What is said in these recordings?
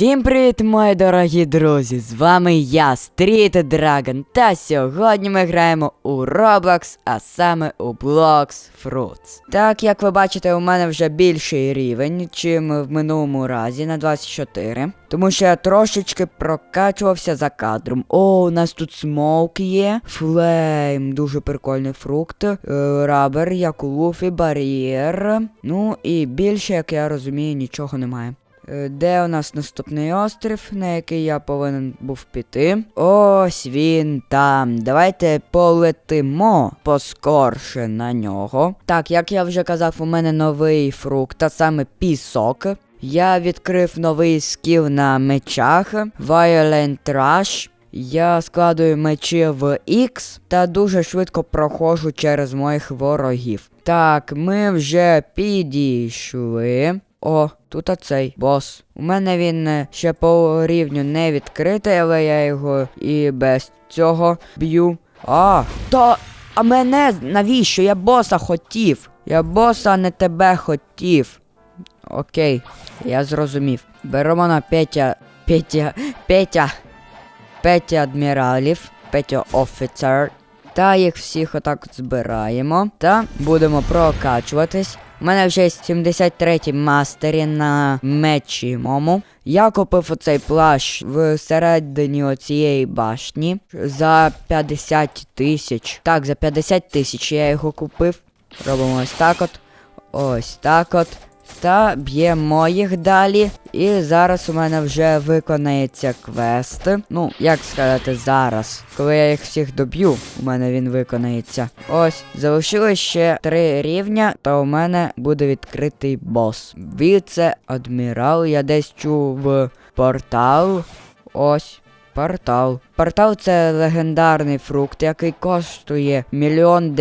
Всім привіт, мої дорогі друзі! З вами я, Street Dragon, та сьогодні ми граємо у Roblox, а саме у Blocks Fruits. Так, як ви бачите, у мене вже більший рівень, чим в минулому разі на 24. Тому що я трошечки прокачувався за кадром. О, у нас тут смоук є. Флейм, дуже прикольний фрукт. Е, рабер, як у Луфі, бар'єр. Ну і більше, як я розумію, нічого немає. Е, Де у нас наступний острів, на який я повинен був піти? Ось він там. Давайте полетимо поскорше на нього. Так, як я вже казав, у мене новий фрукт, а саме пісок. Я відкрив новий скіл на мечах Violent Rush. Я складую мечі в X та дуже швидко проходжу через моїх ворогів. Так, ми вже підійшли. О, тут оцей бос. У мене він е, ще по рівню не відкритий, але я його і без цього б'ю. А, то. А мене навіщо? Я боса хотів. Я боса, не тебе хотів. Окей, я зрозумів. Беремо на Петя. Петя. Петя. Петя адміралів. Петя офіцер. Та їх всіх отак збираємо. Та будемо прокачуватись. У мене вже 73-й мастері на мечі мому. Я купив оцей плащ всередині оцієї башні за 50 тисяч. Так, за 50 тисяч я його купив. Робимо ось так от. Ось так от. Та б'ємо їх далі. І зараз у мене вже виконається квест. Ну, як сказати, зараз. Коли я їх всіх доб'ю, у мене він виконається. Ось, залишилось ще три рівня, то у мене буде відкритий бос. Віце-адмірал, я десь чув портал. Ось. Портал. Портал це легендарний фрукт, який коштує мільйон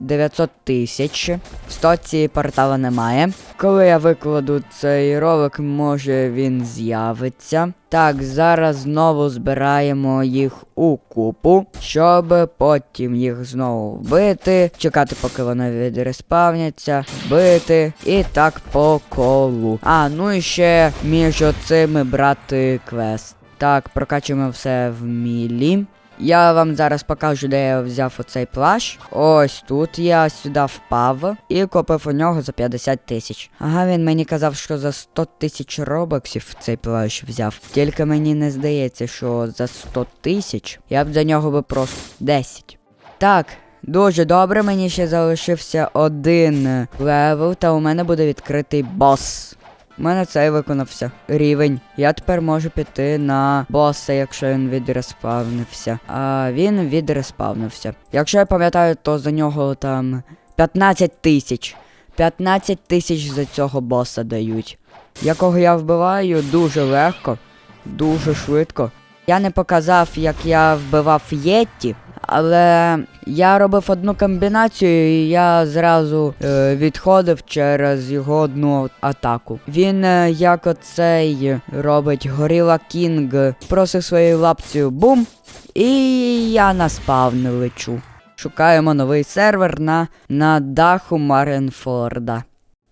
дев'ятсот тисяч. В стоці портала немає. Коли я викладу цей ролик, може він з'явиться. Так, зараз знову збираємо їх у купу, щоб потім їх знову вбити, чекати, поки вони відреспавняться, бити і так по колу. А, ну і ще між оцими брати квест. Так, прокачуємо все в мілі. Я вам зараз покажу, де я взяв оцей плащ. Ось тут я сюди впав і купив у нього за 50 тисяч. Ага, він мені казав, що за 100 тисяч робоксів цей плащ взяв. Тільки мені не здається, що за 100 тисяч я б за нього би просто 10. Так. Дуже добре, мені ще залишився один левел, та у мене буде відкритий бос. У мене цей виконався рівень. Я тепер можу піти на боса, якщо він відреспавнився. А він відреспавнився. Якщо я пам'ятаю, то за нього там 15 тисяч. 15 тисяч за цього боса дають. Якого я вбиваю дуже легко, дуже швидко. Я не показав, як я вбивав Єтті, але я робив одну комбінацію, і я зразу е, відходив через його одну атаку. Він, е, як оцей робить Горіла Кінг, просив своєю лапцею бум, і я на спавни лечу. Шукаємо новий сервер на, на даху Маренфорда.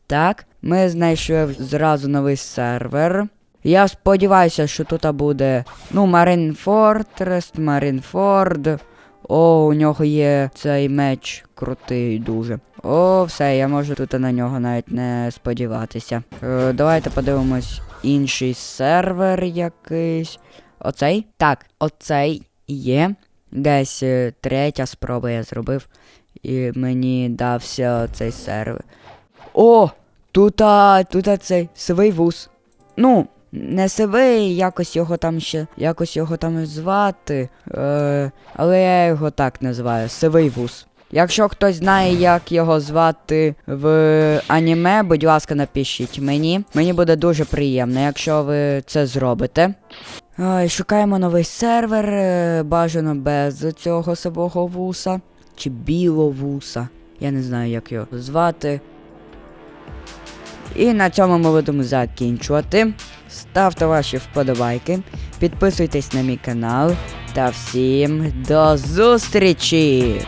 Так, ми знайшли зразу новий сервер. Я сподіваюся, що тут буде. Ну, Марінфортрес, Марінфорд. О, у нього є цей меч крутий дуже. О, все, я можу тут на нього навіть не сподіватися. Е, давайте подивимось інший сервер якийсь. Оцей? Так, оцей є. Десь е, третя спроба я зробив. І мені дався цей сервер. О! Тут, цей сивий вуз. Ну, не сивий, якось його там ще. Якось його там звати. Е, але я його так називаю. Сивий вуз. Якщо хтось знає, як його звати в аніме, будь ласка, напишіть мені. Мені буде дуже приємно, якщо ви це зробите. Ой, шукаємо новий сервер, е, бажано без цього сивого вуса. Чи біловуса. Я не знаю, як його звати. І на цьому ми будемо закінчувати. Ставте ваші вподобайки, підписуйтесь на мій канал та всім до зустрічі!